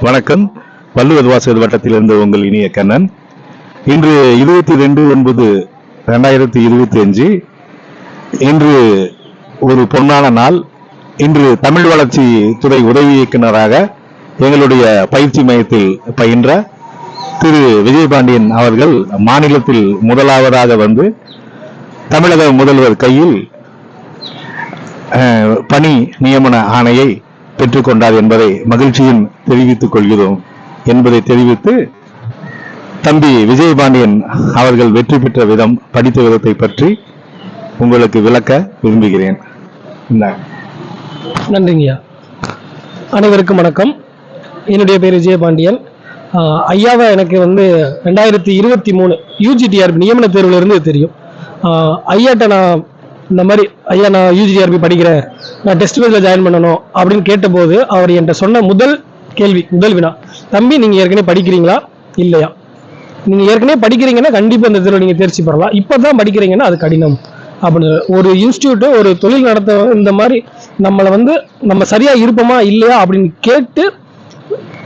வணக்கம். பல்லுவது வாசல் வட்டத்திலிருந்து உங்கள் இனிய கண்ணன். இன்று இருபத்தி ரெண்டு ஒன்பது ரெண்டாயிரத்தி இருபத்தி அஞ்சு. இன்று ஒரு பொன்னான நாள். இன்று தமிழ் வளர்ச்சி துறை உதவி இயக்குனராக எங்களுடைய பயிற்சி மையத்தில் பயின்ற திரு விஜயபாண்டியன் அவர்கள் மாநிலத்தில் முதலாவதாக வந்து தமிழக முதல்வர் கையில் அஹ், பணி நியமன ஆணையை பெற்றுக்கொண்டார் என்பதை மகிழ்ச்சியின் தெரிவித்துக் கொள்கிறோம் என்பதை தெரிவித்து தம்பி விஜயபாண்டியன் அவர்கள் வெற்றி பெற்ற விதம் படித்த விதத்தை பற்றி உங்களுக்கு விளக்க விரும்புகிறேன். நன்றிங்கய்யா. அனைவருக்கும் வணக்கம். என்னுடைய பேர் விஜயபாண்டியன். ஆஹ் ஐயாவை எனக்கு வந்து ரெண்டாயிரத்தி இருபத்தி மூணு யூஜிடிஆர்பி நியமன தேர்வுல இருந்து தெரியும். ஆஹ் ஐயாட்ட நான் இந்த மாதிரி ஐயா நான் யூஜிடிஆர்பி படிக்கிறேன். நான் டெஸ்ட் பேஜில் ஜாயின் பண்ணணும். அப்படின்னு கேட்டபோது அவர் என்கிட்ட சொன்ன முதல் கேள்வி முதல் வினா. தம்பி நீங்கள் ஏற்கனவே படிக்கிறீங்களா? இல்லையா? நீங்க ஏற்கனவே படிக்கிறீங்கன்னா கண்டிப்பா இந்த இதில் நீங்க தேர்ச்சி பெறலாம். இப்பதான் படிக்கிறீங்கன்னா அது கடினம். அப்படின்னு ஒரு இன்ஸ்டியூட்டோ ஒரு தொழில் நடத்த இந்த மாதிரி நம்மளை வந்து நம்ம சரியா இருப்போமா இல்லையா அப்படின்னு கேட்டு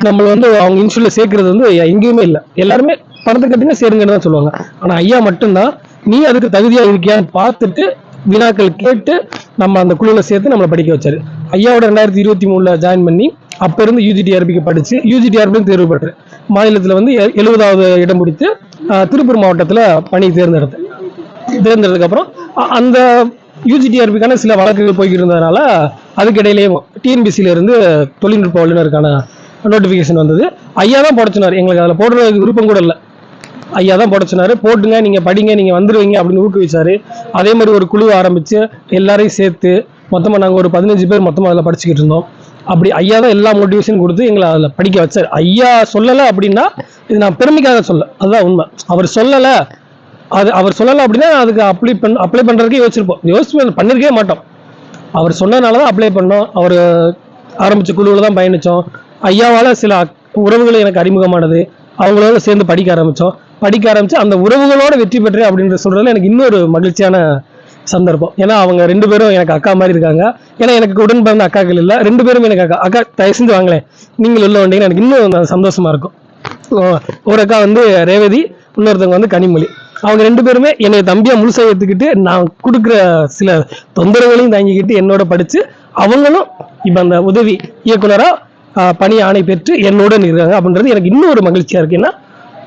நம்மளை வந்து அவங்க இன்ஸ்டியூட்ல சேர்க்கறது வந்து எங்கேயுமே இல்லை. எல்லாருமே பணத்தை கட்டினா சேருங்கன்னு தான் சொல்லுவாங்க. ஆனா ஐயா மட்டும்தான் நீ அதுக்கு தகுதியா இருக்கியான்னு பார்த்துட்டு வினாக்கள் கேட்டு நம்ம அந்த குழுவில் சேர்த்து நம்மளை படிக்க வச்சாரு. ஐயாவோட ரெண்டாயிரத்தி இருபத்தி மூணுல ஜாயின் பண்ணி அப்போ இருந்து யூஜிடிஆர்பிக்கு படித்து யூஜிடிஆர்பியும் தேர்வு பெற்றேன் மாநிலத்தில் வந்து எ- எழுபதாவது இடம் பிடித்து திருப்பூர் மாவட்டத்தில் பணி தேர்ந்தெடுத்தேன் தேர்ந்தெடுத்ததுக்கப்புறம் அந்த யூஜிடிஆர்பிக்கான சில வழக்குகள் போய்கிட்டு இருந்ததுனால அதுக்கு டிஎன்பிசியிலேருந்து இருந்து தொழில்நுட்ப வல்லுநருக்கான நோட்டிஃபிகேஷன் வந்தது. ஐயா தான் போட சொன்னார். எங்களுக்கு அதில் போடுறதுக்கு விருப்பம் கூட இல்லை. ஐயா தான் போட போட்டுங்க நீங்கள் படிங்க நீங்கள் வந்துடுவீங்க அப்படின்னு ஊக்குவிச்சார். அதே மாதிரி ஒரு குழு ஆரம்பித்து எல்லாரையும் சேர்த்து மொத்தமாக நாங்கள் ஒரு பதினஞ்சு பேர் மொத்தமாக அதில் படிச்சுக்கிட்டு இருந்தோம். அப்படி ஐயா தான் எல்லா மோட்டிவேஷன் கொடுத்து எங்களை அதில் படிக்க வச்சார். ஐயா சொல்லலை அப்படின்னா இது நான் பெருமைக்காக சொல்ல அதுதான் உண்மை. அவர் சொல்லலை அது அவர் சொல்லலை அப்படின்னா அதுக்கு அப்ளை பண் அப்ளை பண்ணுறதுக்கே யோசிச்சிருப்போம். யோசிச்சு பண்ணிருக்கவே மாட்டோம். அவர் சொன்னதுனால தான் அப்ளை பண்ணோம். அவர் ஆரம்பித்த குழுவில் தான் பயணித்தோம் ஐயாவால் சில உறவுகள் எனக்கு அறிமுகமானது. அவங்களோட சேர்ந்து படிக்க ஆரம்பித்தோம் படிக்க ஆரம்பித்து அந்த உறவுகளோட வெற்றி பெற்றேன் அப்படின்ற சொல்கிறதுல எனக்கு இன்னொரு மகிழ்ச்சியான சந்தர்ப்பம். ஏன்னா அவங்க ரெண்டு பேரும் எனக்கு அக்கா மாதிரி இருக்காங்க. ஏன்னா எனக்கு உடன் பிறந்த அக்காக்கள் இல்லை. ரெண்டு பேரும் எனக்கு அக்கா அக்கா தயவு செஞ்சு வாங்களேன். நீங்கள் உள்ள வந்தீங்கன்னா எனக்கு இன்னும் சந்தோஷமா இருக்கும். ஒரு அக்கா வந்து ரேவதி இன்னொருத்தவங்க வந்து கனிமொழி. அவங்க ரெண்டு பேருமே என்னை தம்பியா முழுசா எடுத்துக்கிட்டு நான் கொடுக்குற சில தொந்தரவுகளையும் தாங்கிக்கிட்டு என்னோட படிச்சு அவங்களும் இப்போ அந்த உதவி இயக்குனராக பணி ஆணை பெற்று என்னுடன் இருக்காங்க அப்படின்றது எனக்கு இன்னும் ஒரு மகிழ்ச்சியாக இருக்கு. ஏன்னா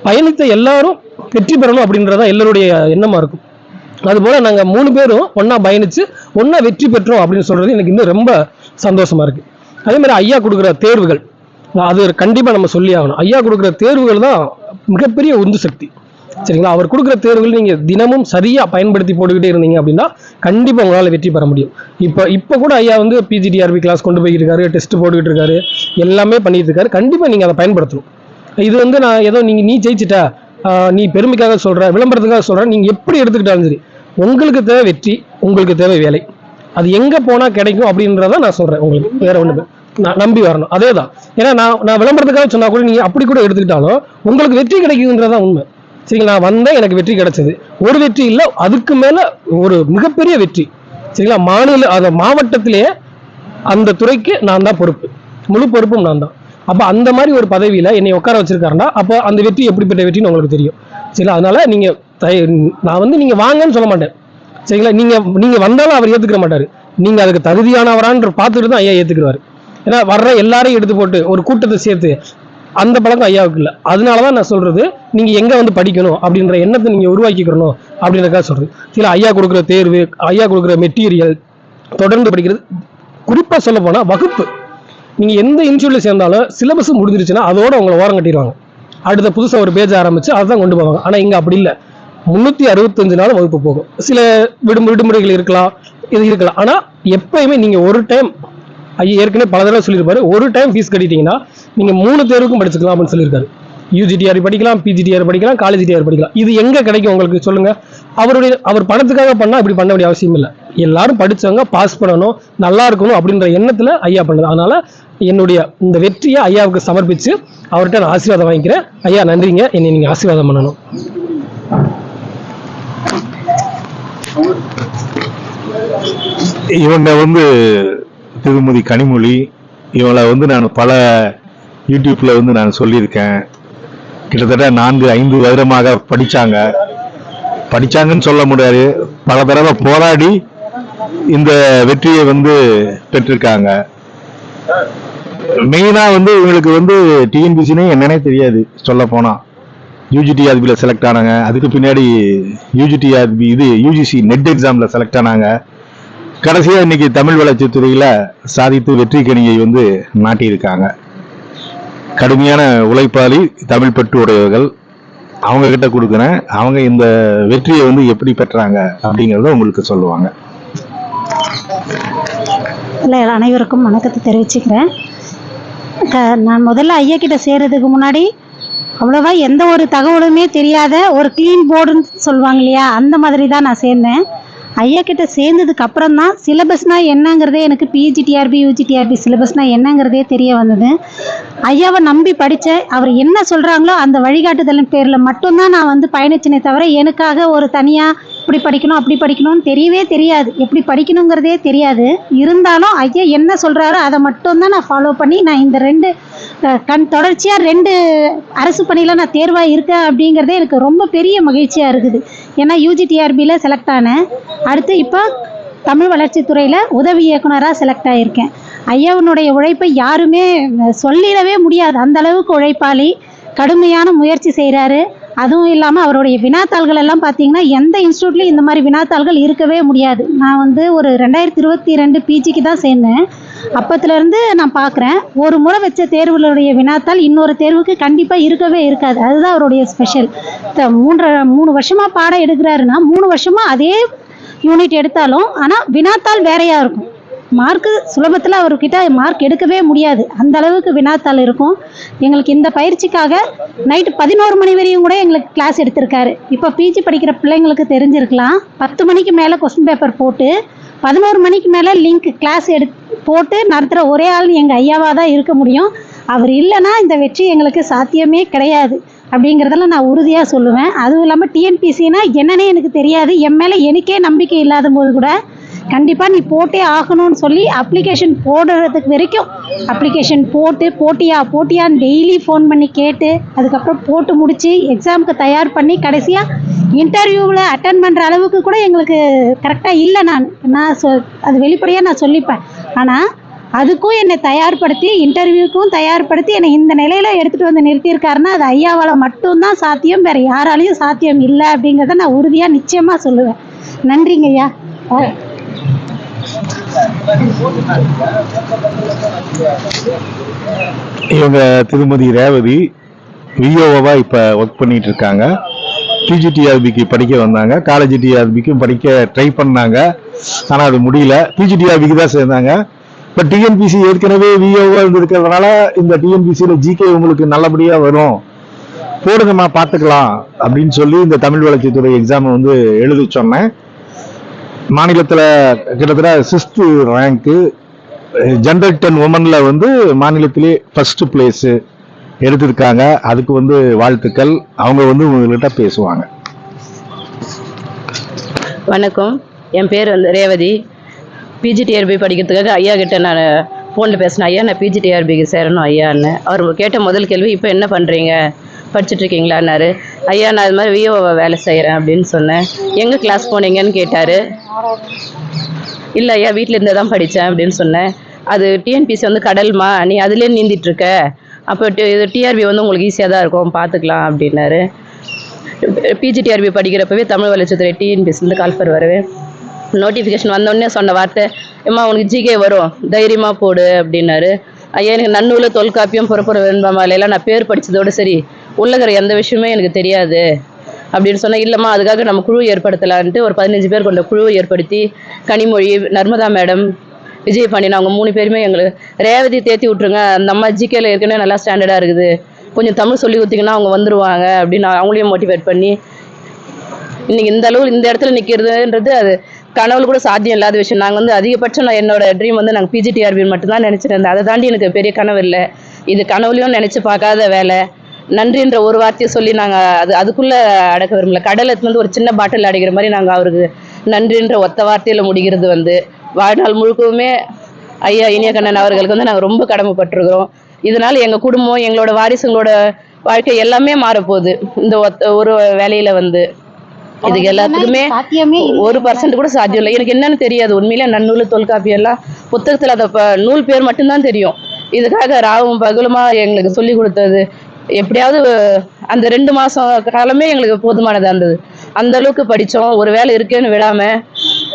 பயணித்த எல்லாரும் வெற்றி பெறணும் அப்படின்றதான் எல்லோருடைய எண்ணமா இருக்கும். அதுபோல் நாங்கள் மூணு பேரும் ஒன்றா பயணித்து ஒன்றா வெற்றி பெற்றோம் அப்படின்னு சொல்கிறது எனக்கு இன்னும் ரொம்ப சந்தோஷமாக இருக்குது அதே மாதிரி ஐயா கொடுக்குற தேர்வுகள் அது கண்டிப்பாக நம்ம சொல்லி ஆகணும். ஐயா கொடுக்குற தேர்வுகள் தான் மிகப்பெரிய உந்து சக்தி. சரிங்களா? அவர் கொடுக்குற தேர்வுகள் நீங்கள் தினமும் சரியாக பயன்படுத்தி போட்டுக்கிட்டே இருந்தீங்க அப்படின்னா கண்டிப்பாக உங்களால் வெற்றி பெற முடியும். இப்போ இப்போ கூட ஐயா வந்து பிஜிடிஆர்பி கிளாஸ் கொண்டு போய்கிட்டு இருக்காரு டெஸ்ட் போட்டுக்கிட்டு இருக்காரு எல்லாமே பண்ணிட்டு இருக்காரு கண்டிப்பாக நீங்கள் அதை பயன்படுத்தணும். இது வந்து நான் ஏதோ நீங்கள் நீ ஜெயிச்சிட்ட நீ பெருமைக்காக சொல்கிற விளம்பரத்துக்காக சொல்கிறேன் நீங்கள் எப்படி எடுத்துக்கிட்டாலும் சரி உங்களுக்கு தேவை வெற்றி உங்களுக்கு தேவை வேலை. அது எங்க போனா கிடைக்கும் அப்படின்றத நான் சொல்றேன் உங்களுக்கு. வேற ஒண்ணு நான் நம்பி வரணும். அதே தான் ஏன்னா நான் நான் விளம்பரத்துக்காக சொன்னா கூட நீங்க அப்படி கூட எடுத்துக்கிட்டாலும் உங்களுக்கு வெற்றி கிடைக்குதுன்றதான் உண்மை. சரிங்களா? நான் வந்தேன் எனக்கு வெற்றி கிடைச்சது. ஒரு வெற்றி இல்லை அதுக்கு மேலே ஒரு மிகப்பெரிய வெற்றி. சரிங்களா? மாநில அந்த மாவட்டத்திலேயே அந்த துறைக்கு நான் தான் பொறுப்பு. முழு பொறுப்பும் நான் தான். அப்போ அந்த மாதிரி ஒரு பதவியில் என்னை உட்கார வச்சிருக்காருன்னா அப்போ அந்த வெற்றி எப்படிப்பட்ட வெற்றின்னு உங்களுக்கு தெரியும். சரிங்களா? அதனால நீங்கள் நான் வந்து நீங்கள் வாங்கன்னு சொல்ல மாட்டேன். சரிங்களா? நீங்கள் நீங்கள் வந்தாலும் அவர் ஏற்றுக்கிற மாட்டார். நீங்கள் அதுக்கு தகுதியானவரான்ற பார்த்துட்டு தான் ஐயா ஏற்றுக்குவார் ஏன்னா வர்ற எல்லாரையும் எடுத்து போட்டு ஒரு கூட்டத்தை சேர்த்து அந்த பழக்கம் ஐயாவுக்கு இல்லை. அதனால தான் நான் சொல்கிறது நீங்கள் எங்கே வந்து படிக்கணும் அப்படின்ற எண்ணத்தை நீங்கள் உருவாக்கிக்கிறணும் அப்படின்றதுக்காக சொல்கிறது சில ஐயா கொடுக்குற தேர்வு ஐயா கொடுக்குற மெட்டீரியல் தொடர்ந்து படிக்கிறது குறிப்பாக சொல்ல போனால் வகுப்பு. நீங்கள் எந்த இன்ஸ்டியூட்டில் சேர்ந்தாலும் சிலபஸ் முடிஞ்சிருச்சுன்னா அதோட உங்களை ஓரம் கட்டிடுவாங்க. அடுத்த புதுசாக ஒரு பேஜ் ஆரம்பித்து அதை தான் கொண்டு போவாங்க. ஆனால் இங்கே அப்படி இல்லை. முந்நூற்றி அறுபத்தஞ்சு நாள் வகுப்பு போகும். சில விடுமு விடுமுறைகள் இருக்கலாம் இது இருக்கலாம். ஆனால் எப்பயுமே நீங்கள் ஒரு டைம் ஐயா ஏற்கனவே பல தடவை சொல்லியிருப்பாரு ஒரு டைம் ஃபீஸ் கட்டிட்டீங்கன்னா நீங்கள் மூணு தேர்வுக்கும் படிச்சுக்கலாம் அப்படின்னு சொல்லியிருக்காரு. யூஜிடிஆர் படிக்கலாம் பிஜிடிஆர் படிக்கலாம் காலேஜ் டிஆர் படிக்கலாம். இது எங்கே கிடைக்கும் உங்களுக்கு சொல்லுங்கள் அவருடைய அவர் பணத்துக்காக பண்ணால் இப்படி பண்ண வேண்டிய அவசியம் இல்லை. எல்லாரும் படிச்சவங்க பாஸ் பண்ணணும் நல்லா இருக்கணும் அப்படின்ற எண்ணத்தில் ஐயா பண்ணுது அதனால் என்னுடைய இந்த வெற்றியை ஐயாவுக்கு சமர்ப்பித்து அவர்கிட்ட நான் ஆசீர்வாதம் வாங்கிக்கிறேன். ஐயா நன்றிங்க. என்னை நீங்கள் ஆசீர்வாதம் பண்ணணும். இவங்க வந்து திருமதி கனிமொழி இவளை வந்து நான் பல யூடியூப்பில் வந்து நான் சொல்லியிருக்கேன். கிட்டத்தட்ட நான்கு ஐந்து வருடமாக படித்தாங்க படித்தாங்கன்னு சொல்ல முடியாது. பல தடவை போராடி இந்த வெற்றியை வந்து பெற்றிருக்காங்க. மெயினாக வந்து இவங்களுக்கு வந்து டிஎன்பிசினே என்னன்னே தெரியாது சொல்ல போனா. யூஜிடிஆர்பியில் செலக்ட் ஆனாங்க. அதுக்கு பின்னாடி யூஜிடிஆர்பி இது யூஜிசி நெட் எக்ஸாமில் செலக்ட் ஆனாங்க. கடைசியா இன்னைக்கு தமிழ் வளர்ச்சி துறையில சாதித்து வெற்றி கணியை வந்து நாட்டியிருக்காங்க. கடுமையான உழைப்பாளி தமிழ் பற்று உடையவர்கள். அவங்க கிட்ட கொடுக்குறேன். அவங்க இந்த வெற்றியை வந்து எப்படி பெற்றாங்க அப்படிங்கறத உங்களுக்கு சொல்லுவாங்க. இல்லை அனைவருக்கும் வணக்கத்தை தெரிவிச்சுக்கிறேன். நான் முதல்ல ஐயா கிட்ட சேர்றதுக்கு முன்னாடி அவ்வளோவா எந்த ஒரு தகவலுமே தெரியாத ஒரு க்ளீன் போர்டுன்னு சொல்லுவாங்க இல்லையா? அந்த மாதிரி தான் நான் சேர்ந்தேன். ஐயா கிட்ட சேர்ந்ததுக்கு அப்புறம் தான் சிலபஸ்னால் என்னங்கிறதே எனக்கு பிஜிடிஆர்பி யூஜிடிஆர்பி சிலபஸ்னால் என்னங்கிறதே தெரிய வந்தது. ஐயாவை நம்பி படித்தேன் அவர் என்ன சொல்கிறாங்களோ அந்த வழிகாட்டுதலின் பேரில் மட்டும்தான் நான் வந்து பயணிச்சேனே தவிர எனக்காக ஒரு தனியாக இப்படி படிக்கணும் அப்படி படிக்கணும்னு தெரியவே தெரியாது. எப்படி படிக்கணுங்கிறதே தெரியாது. இருந்தாலும் ஐயா என்ன சொல்கிறாரோ அதை மட்டும்தான் நான் ஃபாலோ பண்ணி நான் இந்த ரெண்டு கண் தொடர்ச்சியாக ரெண்டு அரசு பணியில் நான் தேர்வாக இருக்கேன் அப்படிங்கிறதே எனக்கு ரொம்ப பெரிய மகிழ்ச்சியாக இருக்குது. ஏன்னா யூஜிடிஆர்பியில் செலக்ட் ஆனேன் அடுத்து இப்போ தமிழ் வளர்ச்சித்துறையில் உதவி இயக்குனராக செலக்ட் ஆகியிருக்கேன் ஐயாவினுடைய உழைப்பை யாருமே சொல்லிடவே முடியாது. அந்த அளவுக்கு உழைப்பாளி கடுமையான முயற்சி செய்கிறாரு அதுவும் இல்லாமல் அவருடைய வினாத்தாள்கள் எல்லாம் பார்த்தீங்கன்னா எந்த இன்ஸ்டியூட்லையும் இந்த மாதிரி வினாத்தாள்கள் இருக்கவே முடியாது. நான் வந்து ஒரு ரெண்டாயிரத்தி இருபத்தி ரெண்டு பிஜிக்கு தான் சேர்ந்தேன். அப்பத்துலேருந்து நான் பார்க்குறேன் ஒரு முறை வச்ச தேர்வுகளுடைய வினாத்தாள் இன்னொரு தேர்வுக்கு கண்டிப்பாக இருக்கவே இருக்காது. அதுதான் அவருடைய ஸ்பெஷல் மூன்றரை மூணு வருஷமாக பாடம் எடுக்கிறாருன்னா மூணு வருஷமாக அதே யூனிட் எடுத்தாலும் ஆனால் வினாத்தாள் வேறையாக இருக்கும். மார்க்கு சுலபத்தில் அவர்கிட்ட மார்க் எடுக்கவே முடியாது. அந்த அளவுக்கு வினாத்தாள் இருக்கும். எங்களுக்கு இந்த பயிற்சிக்காக நைட்டு பதினோரு மணி வரையும் கூட எங்களுக்கு கிளாஸ் எடுத்திருக்காரு. இப்போ பிஜி படிக்கிற பிள்ளைங்களுக்கு தெரிஞ்சிருக்கலாம். பத்து மணிக்கு மேலே கொஸ்டின் பேப்பர் போட்டு பதினோரு மணிக்கு மேலே லிங்க் கிளாஸ் எடு போட்டு நடத்துகிற ஒரே ஆள் எங்கள் ஐயாவாக தான் இருக்க முடியும். அவர் இல்லைன்னா இந்த வெற்றி எங்களுக்கு சாத்தியமே கிடையாது. அப்படிங்கிறதெல்லாம் நான் உறுதியாக சொல்லுவேன். அதுவும் இல்லாமல் டிஎன்பிசினா என்னன்னே எனக்கு தெரியாது. என் மேலே எனக்கே நம்பிக்கை இல்லாத போது கூட கண்டிப்பாக நீ போட்டே ஆகணும்னு சொல்லி அப்ளிகேஷன் போடுறதுக்கு வரைக்கும் அப்ளிகேஷன் போட்டு போட்டியா போட்டியான்னு டெய்லி ஃபோன் பண்ணி கேட்டு அதுக்கப்புறம் போட்டு முடித்து எக்ஸாமுக்கு தயார் பண்ணி கடைசியாக இன்டர்வியூவில் அட்டன் பண்ணுற அளவுக்கு கூட எங்களுக்கு கரெக்டாக இல்லை நான். நான் சொ அது வெளிப்படையாக நான் சொல்லிப்பேன். ஆனால் அதுக்கும் என்னை தயார்படுத்தி இன்டர்வியூக்கும் தயார்படுத்தி என்னை இந்த நிலையில் எடுத்துகிட்டு வந்து நிறுத்தியிருக்காருன்னா அது ஐயாவால் மட்டும்தான் சாத்தியம் வேறு யாராலையும் சாத்தியம் இல்லை அப்படிங்கிறத நான் உறுதியாக நிச்சயமாக சொல்லுவேன். நன்றிங்க ஐயா இவங்க திருமதி ரேவதி விஓவா இப்போ ஒர்க் பண்ணிட்டு இருக்காங்க. பிஜிடிஆர்பிக்கு படிக்க வந்தாங்க. காலேஜ் டிஆர்பிக்கும் படிக்க ட்ரை பண்ணாங்க. ஆனால் அது முடியல. பிஜிடிஆர்பிக்கு தான் சேர்ந்தாங்க. இப்போ டிஎன்பிசி ஏற்கனவே விஓவா இருந்திருக்கிறதுனால இந்த டிஎன்பிசியில் ஜிகே உங்களுக்கு நல்லபடியாக வரும். போடுங்கம்மா பார்த்துக்கலாம் அப்படின்னு சொல்லி இந்த தமிழ் வளர்ச்சித்துறை எக்ஸாம் வந்து எழுதி சொன்னேன். மாநிலத்தில் கிட்டத்தட்ட சிக்ஸ்த்து ரேங்க்கு ஜென்ரல் டென் உமனில் வந்து மாநிலத்திலே ஃபஸ்ட்டு பிளேஸு எடுத்திருக்காங்க. அதுக்கு வந்து வாழ்த்துக்கள். அவங்க வந்து உங்கள்கிட்ட பேசுவாங்க. வணக்கம். என் பேர் வந்து ரேவதி. பிஜிடிஆர்பி படிக்கிறதுக்காக ஐயா கிட்ட நான் ஃபோனில் பேசினேன். ஐயா நான் பிஜிடிஆர்பிக்கு சேரணும் ஐயான்னு. அவர் கேட்ட முதல் கேள்வி இப்போ என்ன பண்ணுறீங்க படிச்சுட்ருக்கீங்களான்னாரு ஐயா நான் இது மாதிரி விஓவை வேலை செய்கிறேன் அப்படின்னு சொன்னேன். எங்கே கிளாஸ் போனீங்கன்னு கேட்டார். இல்லை ஐயா வீட்டிலேருந்து தான் படித்தேன் அப்படின்னு சொன்னேன். அது டிஎன்பிசி வந்து கடல்மா? நீ அதுலேயே நீந்திட்டுருக்க அப்போ டி- இது டிஆர்பி வந்து உங்களுக்கு ஈஸியாக தான் இருக்கும். பார்த்துக்கலாம் அப்படின்னாரு. பிஜிடிஆர்பி படிக்கிறப்பவே தமிழ் வளர்ச்சித்துறை டிஎன்பிசிலேருந்து கால்ஃபர் வருவேன் நோட்டிஃபிகேஷன் வந்தோடனே சொன்ன வார்த்தை ஏம்மா உனக்கு ஜிகே வரும். தைரியமாக போடு அப்படின்னாரு. ஐயா எனக்கு நன்னூல தொல்காப்பியம் புறப்புற வெண்பாமாலையெல்லாம் நான் பேர் படித்ததோடு சரி உள்ளகிற எந்த விஷயமே எனக்கு தெரியாது அப்படின்னு சொன்னால் இல்லைம்மா அதுக்காக நம்ம குழு ஏற்படுத்தலான்ட்டு ஒரு பதினஞ்சு பேர் கொண்ட குழு ஏற்படுத்தி கனிமொழி நர்மதா மேடம் விஜய் பாண்டியன் அவங்க மூணு பேருமே எங்களுக்கு ரேவதி தேத்தி விட்ருங்க அந்த அம்மா ஜிகேல ஏற்கனவே நல்லா ஸ்டாண்டர்டாக இருக்குது. கொஞ்சம் தமிழ் சொல்லி கொடுத்தீங்கன்னா அவங்க வந்துருவாங்க அப்படின்னு அவங்களையும் மோட்டிவேட் பண்ணி இன்னைக்கு இந்த அளவு இந்த இடத்துல நிற்கிறதுன்றது அது கனவுல கூட சாத்தியம் இல்லாத விஷயம். நாங்கள் வந்து அதிகபட்சம் நான் என்னோட ட்ரீம் வந்து நாங்கள் பிஜிடிஆர்பி மட்டும்தான் நினச்சிட்டு இருந்தேன். அதை தாண்டி எனக்கு பெரிய கனவு இல்லை. இது கனவுலையும் நினச்சி பார்க்காத வேலை. நன்றின்ற ஒரு வார்த்தையை சொல்லி நாங்கள் அது அதுக்குள்ளே அடக்க விரும்பல. கடலை வந்து ஒரு சின்ன பாட்டில் அடைக்கிற மாதிரி நாங்கள் அவருக்கு நன்றின்ற ஒத்த வார்த்தையில் முடிகிறது வந்து வாழ்நாள் முழுக்கவுமே ஐயா இனிய கண்ணன் அவர்களுக்கு வந்து நாங்கள் ரொம்ப கடமைப்பட்டிருக்கிறோம். இதனால எங்க குடும்பம் எங்களோட வாரிசுங்களோட வாழ்க்கை எல்லாமே மாறப்போகுது. இந்த ஒத்த- ஒரு வேலையில வந்து. இதுக்கு எல்லாத்துக்குமே. ஒரு பர்சன்ட் கூட சாத்தியம் இல்லை. எனக்கு என்னன்னு தெரியாது. உண்மையிலே நன்னூல் தொல்காப்பியம் எல்லாம் புத்தகத்தில் அந்த நூல் பேர் மட்டும்தான் தெரியும். இதுக்காக ராவும் பகலுமா எங்களுக்கு சொல்லி கொடுத்தது. எப்படியாவது அந்த ரெண்டு மாதம் காலமே எங்களுக்கு போதுமானதாக இருந்தது. அந்த அளவுக்கு படித்தோம் ஒரு வேலை இருக்கேன்னு விடாம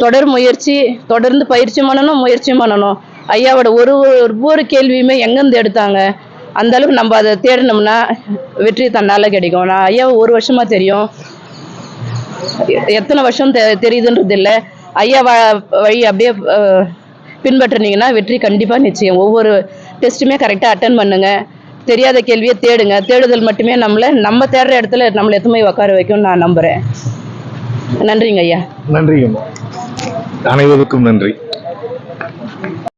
தொடர் முயற்சி தொடர்ந்து பயிற்சி பண்ணணும் முயற்சியும் பண்ணணும். ஐயாவோட ஒரு ஒவ்வொரு கேள்வியுமே எங்கேருந்து எடுத்தாங்க? அந்த அளவுக்கு நம்ம அதை தேடினோம்னா வெற்றி தன்னால் கிடைக்கும். நான் ஐயாவை ஒரு வருஷமா தெரியும். எத்தனை வருஷம் தெ தெரியுதுன்றது இல்லை. ஐயா வழி அப்படியே பின்பற்றினீங்கன்னா வெற்றி கண்டிப்பாக நிச்சயம். ஒவ்வொரு டெஸ்ட்டுமே கரெக்டாக அட்டன் பண்ணுங்கள் தெரியாத கேள்வியை தேடுங்க. தேடுதல் மட்டுமே நம்மளை நம்ம தேடுற இடத்துல நம்மளை எத்தனை உட்கார வைக்கும் நான் நம்புகிறேன் நன்றிங்க ஐயா. நன்றிங்கம்மா. அனைவருக்கும் நன்றி.